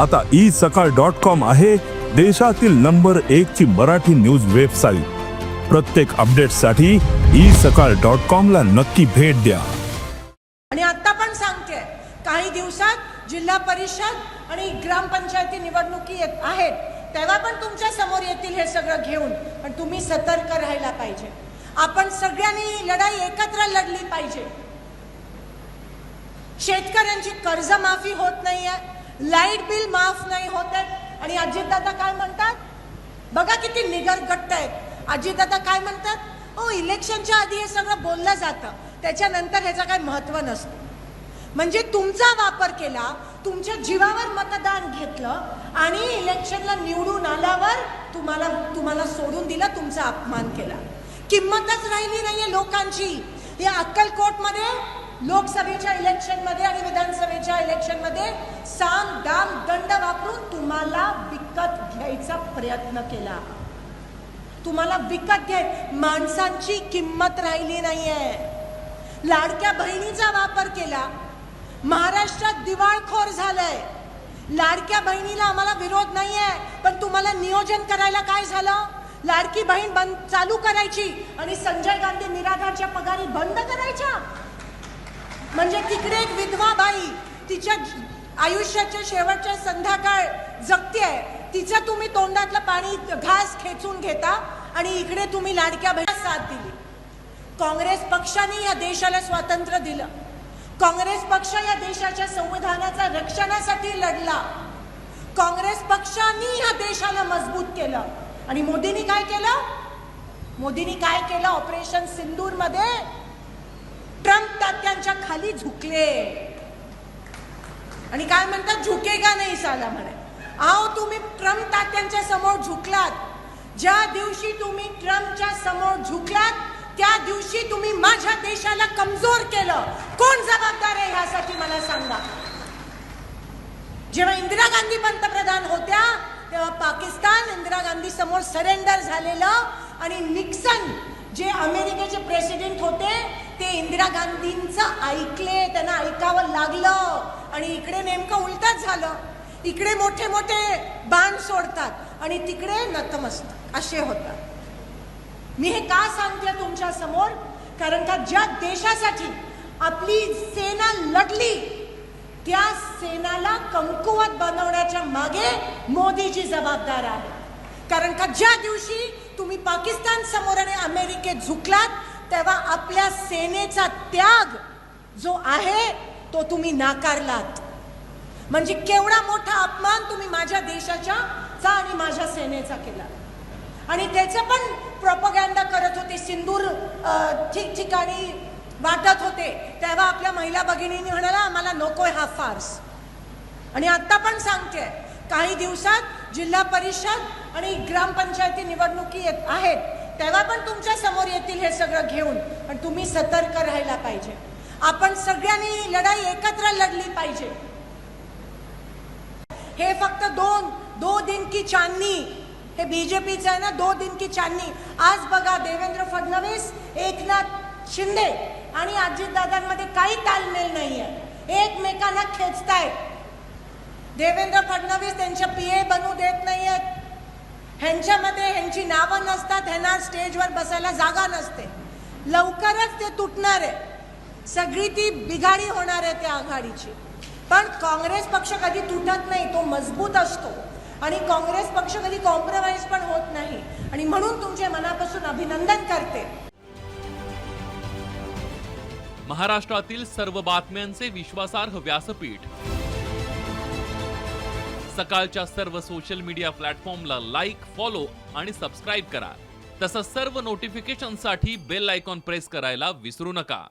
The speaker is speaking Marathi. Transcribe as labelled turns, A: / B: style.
A: आता ई सकाळ डॉट कॉम आहे देशातील नंबर एक ची मराठी न्यूज वेबसाईट. प्रत्येक अपडेटसाठी ई सकाळ डॉट कॉम ला नक्की भेट द्या.
B: आणि आता पण सांगते काही दिवसात जिल्हा परिषद आणि ग्रामपंचायती निवडणुकी येत आहेत. तेव्हा पण तुमच्यासमोर येतील हे सगळं घेऊन पण तुम्ही सतर्क राहायला पाहिजे. आपण सगळ्यांनी लढाई एकत्र लढली पाहिजे. शेतकऱ्यांची कर्जमाफी होत नाहीये. लाइट बिल माफ नाही होत आहे आणि अजितदादा काय म्हणतात? बघा किती निगर घट्ट आहेत. अजितदादा काय म्हणतात? हो इलेक्शनच्या आधी हे सगळं बोललं जातं. त्याच्यानंतर ह्याचं काय महत्त्व नसतं. म्हणजे तुमचा वापर केला तुमच्या जीवावर मतदान घेतलं आणि इलेक्शनला निवडून आल्यावर तुम्हाला तुम्हाला सोडून दिलं तुमचा अपमान केला. किंमतच राहिली नाहीये लोकांची. या अक्कलकोटमध्ये लोकसभेच्या इलेक्शनमध्ये आणि विधानसभेच्या इलेक्शनमध्ये साम दाम दंड वापरून तुम्हाला विकत घ्यायचा प्रयत्न केला. तुम्हाला विकत घ्याय माणसांची किंमत राहिली नाहीये. लाडक्या बहिणीचा वापर केला. महाराष्ट्रात दिवाळखोर झालंय. लाडक्या बहिणीला आम्हाला विरोध नाहीये पण तुम्हाला नियोजन करायला काय झालं? लाडकी बहीण बंद चालू करायची आणि संजय गांधी निराधारच्या पगारी बंद करायच्या? म्हणजे तिकडे एक विधवा बाई तिच्या आयुष्याच्या शेवटच्या संध्याकाळ जगतेय तिचं तुम्ही तोंडातलं पाणी घास खेचून घेता आणि इकडे तुम्ही लाडक्या बहिणीला साथ दिली. काँग्रेस पक्षाने या देशाला स्वातंत्र्य दिलं. काँग्रेस पक्ष या देशाच्या संविधानाच्या रक्षणासाठी लढला. काँग्रेस पक्षाने या देशाला मजबूत केलं. आणि मोदींनी काय केलं? मोदींनी काय केलं? ऑपरेशन सिंदूरमध्ये ट्रम्प तात्यांच्या खाली झुकले. आणि काय म्हणतात झुकेगा नाही साला म्हणे. आहो तुम्ही ट्रम्प तात्यांच्या समोर झुकलात. ज्या दिवशी तुम्ही ट्रम्पच्या समोर झुकलात त्या दिवशी तुम्ही माझ्या देशाला कमजोर केलं. कोण जबाबदार आहे ह्यासाठी मला सांगा. जेव्हा इंदिरा गांधी पंतप्रधान होत्या तेव्हा पाकिस्तान इंदिरा गांधी समोर सरेंडर झालेलं आणि निक्सन जे अमेरिकेचे प्रेसिडेंट होते ते इंदिरा गांधींचं ऐकले त्यांना ऐकावं लागलं. आणि इकडे नेमकं उलटच झालं. इकडे मोठे मोठे बाण सोडतात आणि तिकडे नतमस्तक. असे होतात. मी हे का सांगते तुमच्यासमोर? कारण का ज्या देशासाठी आपली सेना लढली त्या सेनाला कमकुवत बनवण्याच्या मागे मोदीजी जबाबदार आहे कारण का ज्या दिवशी तुम्ही पाकिस्तान समोर आणि अमेरिकेत झुकलात तेव्हा आपल्या सेनेचा त्याग जो आहे तो तुम्ही नाकारलात. म्हणजे केवढा मोठा अपमान तुम्ही माझ्या देशाच्या चा आणि माझ्या सेनेचा केला. आणि त्याचं पण प्रोपगॅन्डा करत होते सिंदूर ठिकठिकाणी वाटत होते. तेव्हा आपल्या महिला भगिनींनी म्हणाला आम्हाला नकोय हा फार्स. आणि आत्ता पण सांगते काही दिवसात जिल्हा परिषद आणि ग्रामपंचायती निवडणुकी येत आहेत. तेव्हा पण तुमच्यासमोर येतील हे सगळं घेऊन. पण तुम्ही सतर्क राहायला पाहिजे. आपण सगळ्यांनी लढाई एकत्र लढली पाहिजे. हे फक्त दोन दो दिन की चांदनी हे बीजेपीचं आहे ना दो दिन की चांदनी आज बघा देवेंद्र फडणवीस एकनाथ शिंदे आणि अजितदादांमध्ये काही तालमेल आहे एकमेकांना खेचतायत. देवेंद्र फडणवीस त्यांच्या पी ए बनू देत नाही आहेत ह्यांच्यामध्ये ह्यांची नावं नसतात ह्यांना स्टेजवर बसायला जागा नसते. लवकरच ते तुटणार आहे. सगळी ती बिघाडी होणार आहे त्या आघाडीची. पण काँग्रेस पक्ष कधी तुटत नाही तो मजबूत असतो. आणि काँग्रेस पक्ष कधी कॉम्प्रोमाइज पण होत नाही. आणि म्हणून तुमचे मनापासून अभिनंदन करते.
C: महाराष्ट्रातील सर्व बातम्यांचे विश्वासार्ह व्यासपीठ. सकाळच्या सर्व सोशल मीडिया प्लॅटफॉर्मला लाईक फॉलो आणि सबस्क्राईब करा. तसंच सर्व नोटिफिकेशनसाठी बेल आयकॉन प्रेस करायला विसरू नका.